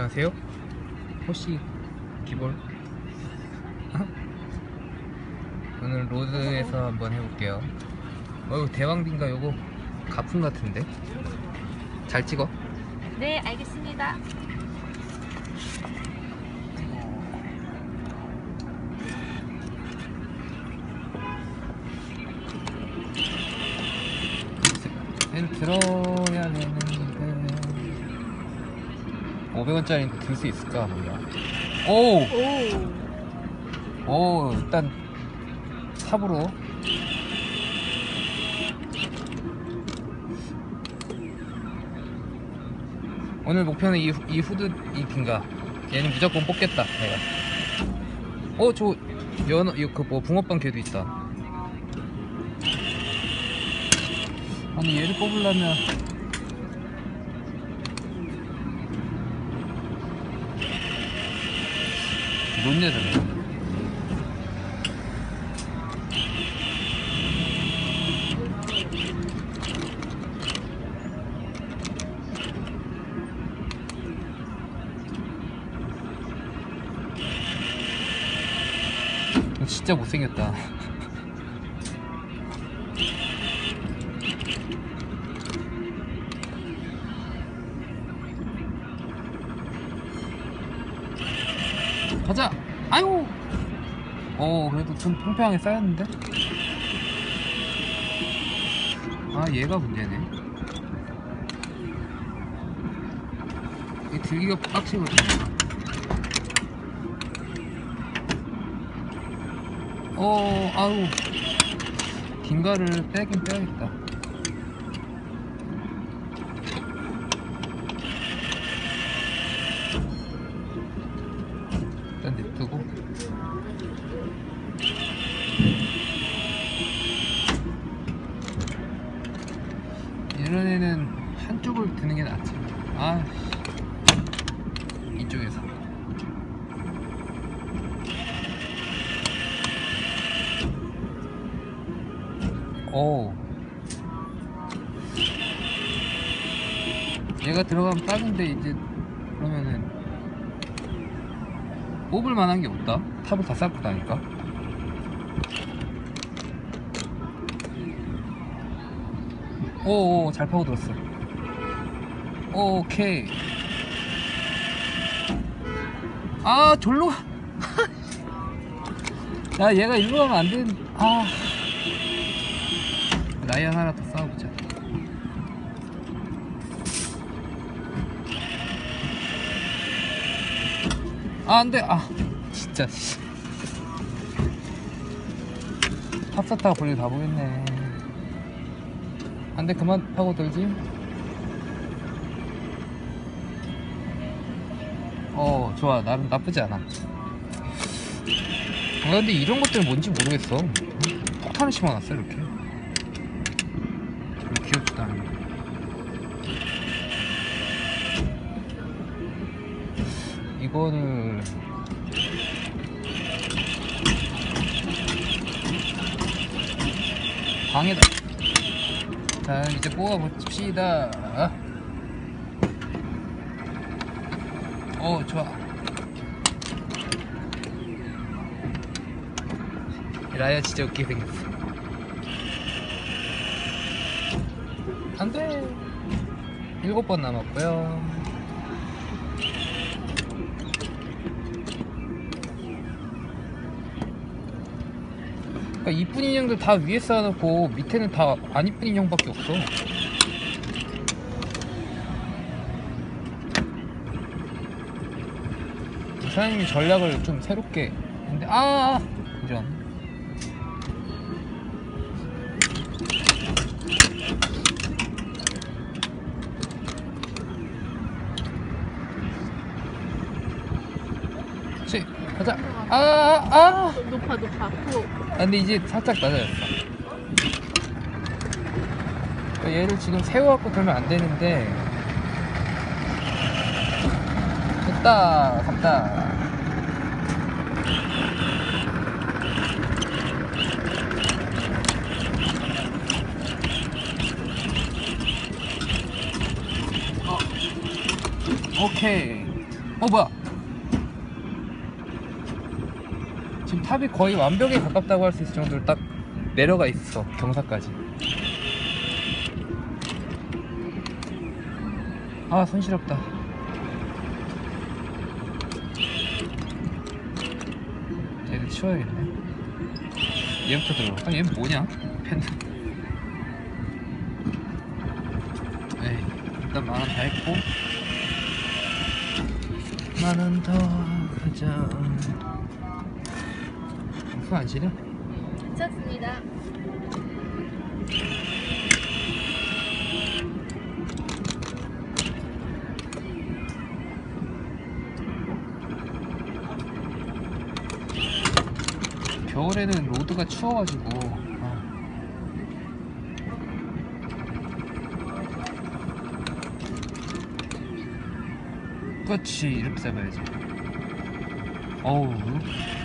안녕하세요. 호시 기볼. 어? 오늘 로드에서 한번 해볼게요. 어, 대왕빈가 요거 가품 같은데? 잘 찍어. 네, 알겠습니다. 는 들어야 되는데 500원짜리 들 수 있을까 몰라. 오! 오. 오, 일단 삽으로 오늘 목표는 이, 후- 이 후드 이 빈가 얘는 무조건 뽑겠다 내가 어저 연어 이거 그뭐 붕어빵 개도 있다 아니 얘를 뽑으려면 논내잖아 진짜 못생겼다. 가자! 아유! 어, 그래도 좀 평평하게 쌓였는데? 아, 얘가 문제네. 이 들기가 빡치거든. 어, 아우. 긴가를 빼긴 빼야겠다. 일단 냅두고. 이런 애는 한쪽을 드는 게 낫지. 아, 씨. 이쪽에서. 오. 얘가 들어가면 딱인데 이제 그러면은 뽑을 만한 게 없다. 탑을 다 쌓고 다니까. 오오 잘 파고 들었어. 오케이. 아 졸로. 야 얘가 일로 가면 안 되는. 아. 라이언 하나 더 싸워보자. 아, 안 돼. 아, 진짜. 씨. 탑사타가 볼일 다 보겠네. 안 돼, 그만 파고 들지. 어, 좋아. 나름 나쁘지 않아. 아, 근데 이런 것들은 뭔지 모르겠어. 폭탄을 심어놨어, 이렇게. 귀엽지도 않은데. 이거를 방에다 자 이제 뽑아봅시다. 어 좋아. 라야 진짜 웃기게 생겼어 안돼 일곱 번 남았고요. 그러니까 이쁜 인형들 다 위에 쌓아놓고 밑에는 다 안 이쁜 인형밖에 없어. 사장님이 전략을 좀 새롭게. 했는데 아 가자 아아 아. 높아, 높아. 후. 아, 근데 이제 살짝 낮아졌어. 그러니까 얘를 지금 세워갖고 들면 안 되는데. 됐다, 갔다. 어. 오케이. 어 뭐야 지금 탑이 거의 완벽에 가깝다고 할 수 있을 정도로 딱 내려가 있어 경사까지. 아 손시렵다. 얘를 치워야겠네. 얘부터 들어 아 얘는 뭐냐? 펜. 에이 일단 만원 다 했고. 만원 더 하자 손안 시려? 괜찮습니다. 겨울에는 로드가 추워가지고 아. 그렇지 이렇게 잡아야지 어우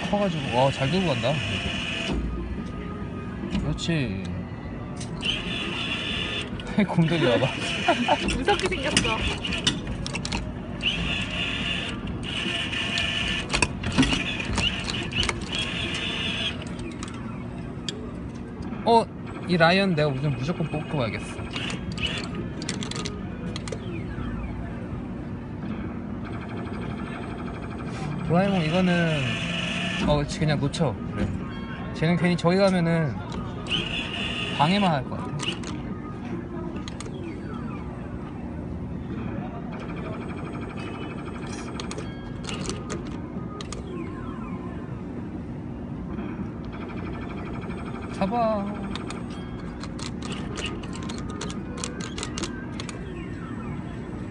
커가지고 와 잘 들고 간다. 그렇지 곰돌이 와봐 무섭게 생겼어. 어? 이 라이언 내가 무슨 무조건 뽑고 가야겠어 도라에몽 이거는 어 그냥 놓쳐. 그래 쟤는 괜히 저기 가면은 방해만 할 것 같아. 잡아.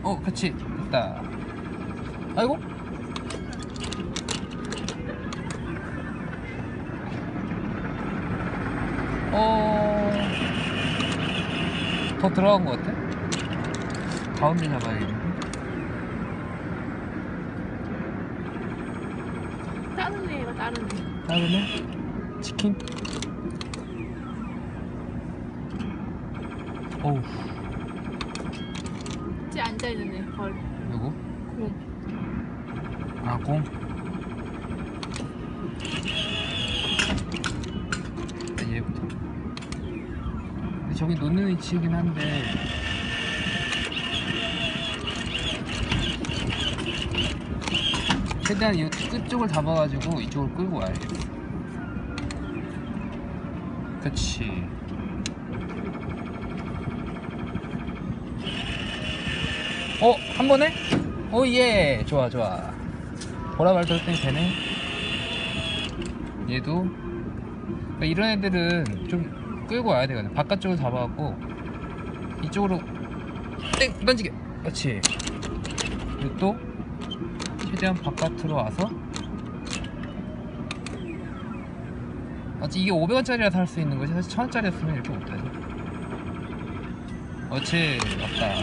어 그치. 됐다. 아이고 어... 더 들어간 것 같아? 가운데 잡아야겠는데 다른 애가 다른 애. 다음에 치킨 어우 쟤 앉아있는 애. 벌. 누구? 곰. 아, 공. 저기 놓는 위치이긴 한데. 최대한 이 끝쪽을 잡아가지고 이쪽을 끌고 와야겠어. 그치. 어, 한 번에? 오, 예. 좋아, 좋아. 보라말 돌땐 되네. 얘도. 그러니까 이런 애들은 좀 끌고 와야 되거든. 바깥쪽을 잡아갖고, 이쪽으로 땡! 던지게! 그렇지. 그리고 또, 최대한 바깥으로 와서, 어찌 이게 500원짜리라서 할수 있는 거지. 사실 1000원짜리였으면 이렇게 못하지. 그렇지. 맞다.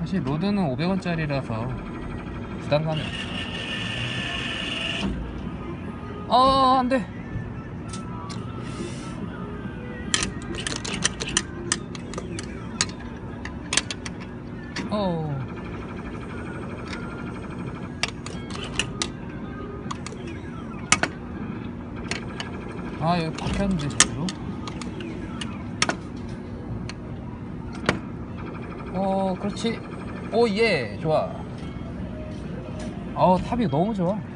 사실 로드는 500원짜리라서 부담감이 없어. 어, 안 돼. 어. 아, 여기 박혔는데, 제대로? 어, 그렇지. 오, 예, 좋아. 어, 탑이 너무 좋아.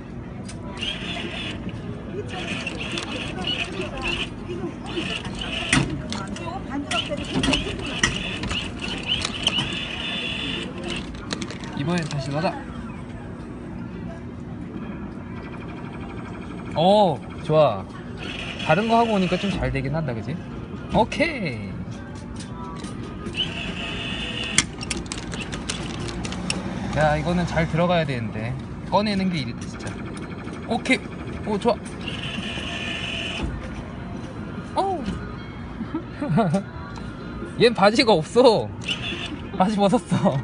이번엔 다시 가자. 오, 좋아. 다른 거 하고 오니까 좀 잘 되긴 한다, 그지? 오케이. 야 이거는 잘 들어가야 되는데 꺼내는 게 일이다 진짜 오케이 오 좋아 어우 얜 바지가 없어 바지 벗었어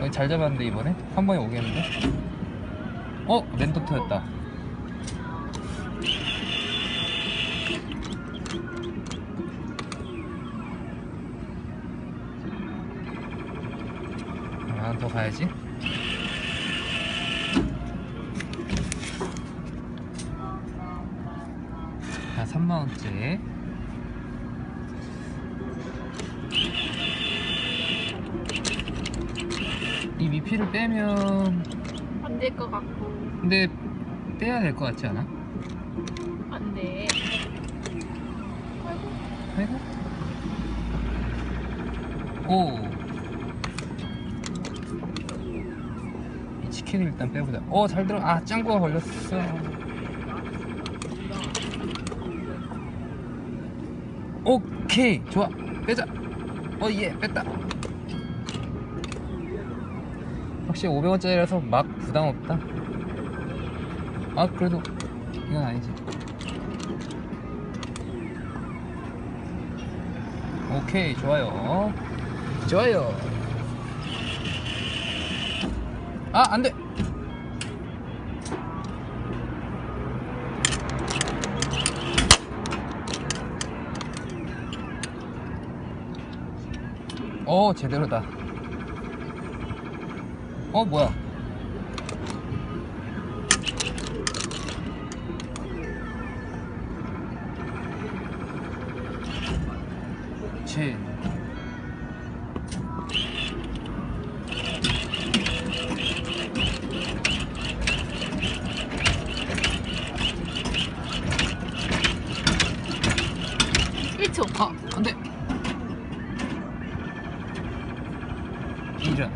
여기 잘 잡았는데 이번에? 한 번에 오겠는데? 어? 랜턴 터였다 아, 더 가야지 3만 원째. 이 미피를 빼면 안 될 것 같고 근데 빼야 될 것 같지 않아? 안 돼. 아이고. 오. 이 치킨을 일단 빼보자. 어, 잘 들어. 아, 짱구가 걸렸어. 오케이. 좋아. 빼자. 어, 예. 뺐다. 확실히 500원짜리라서 막 부담 없다. 아, 그래도 이건 아니지. 오케이 좋아요 좋아요 아 안돼 어 제대로다. 어 뭐야? 그치 일 초 아, 안 돼. 이런.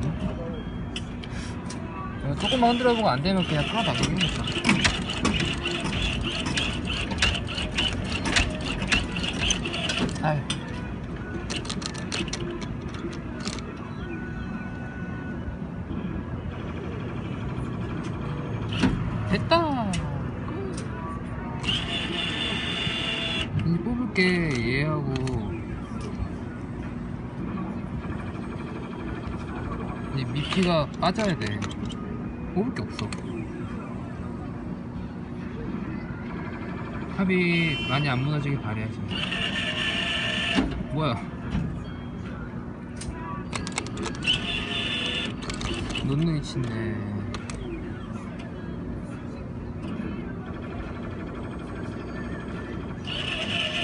이거 조금만 흔들어보고 안 되면 그냥 끌어당기겠어. 아유. 이 미피가 빠져야 돼. 뽑을 게 없어. 합이 많이 안 무너지길 바래야지. 뭐야? 놓는 위치네.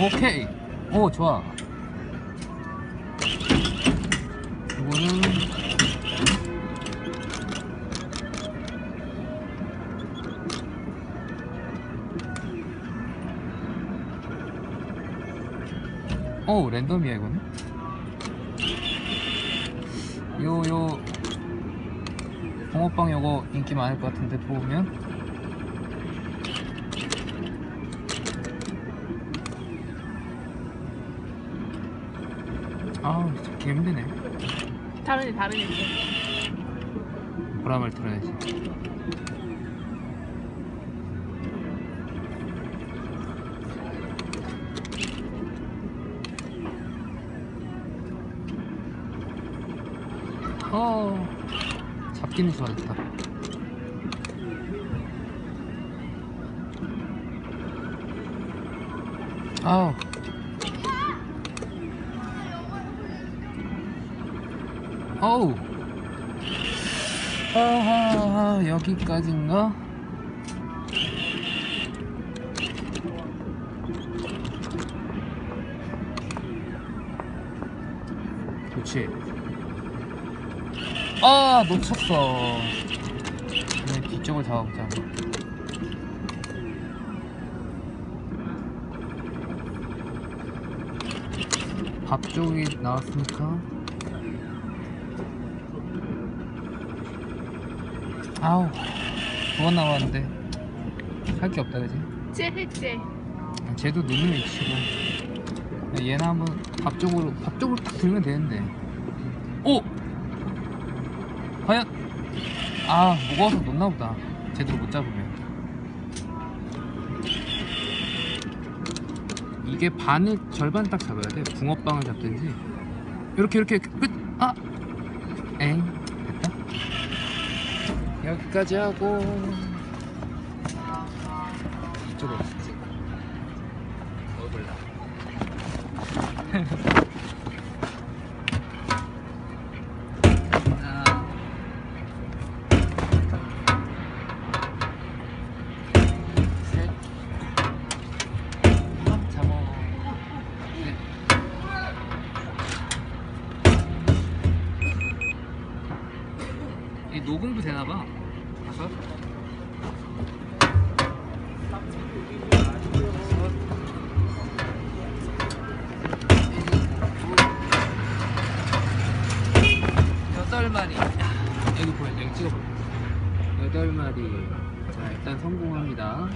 오케이. 오 좋아 오 랜덤이야 이거는. 요 요. 붕어빵 요거 인기 많을 것 같은데 보면. 아우 잡기 힘드네. 다른 애 다른 애. 보람을 들어야지 잡기는 좋아졌다. 아우. 어우. 아하 여기까지인가? 그렇지 아 놓쳤어 그냥 뒤쪽을 잡아보자 한번. 밥 쪽이 나왔으니까 아우 두번 나왔는데 할 게 없다 그지? 쟤 했지. 쟤도 눈을 위치고 얘는 한번 밥 쪽으로 밥 쪽으로 딱 들면 되는데 오! 과연? 아 무거워서 놓나 보다. 제대로 못 잡으면. 이게 반을 절반 딱 잡아야 돼. 붕어빵을 잡든지. 이렇게 이렇게. 끝! 아! 에잉 됐다. 여기까지 하고. 이쪽으로. 가지 먹어볼라 녹음도 되나봐. 다섯 여덟 마리 여기 보여 여기 찍어봐 여덟 마리 자 일단 성공합니다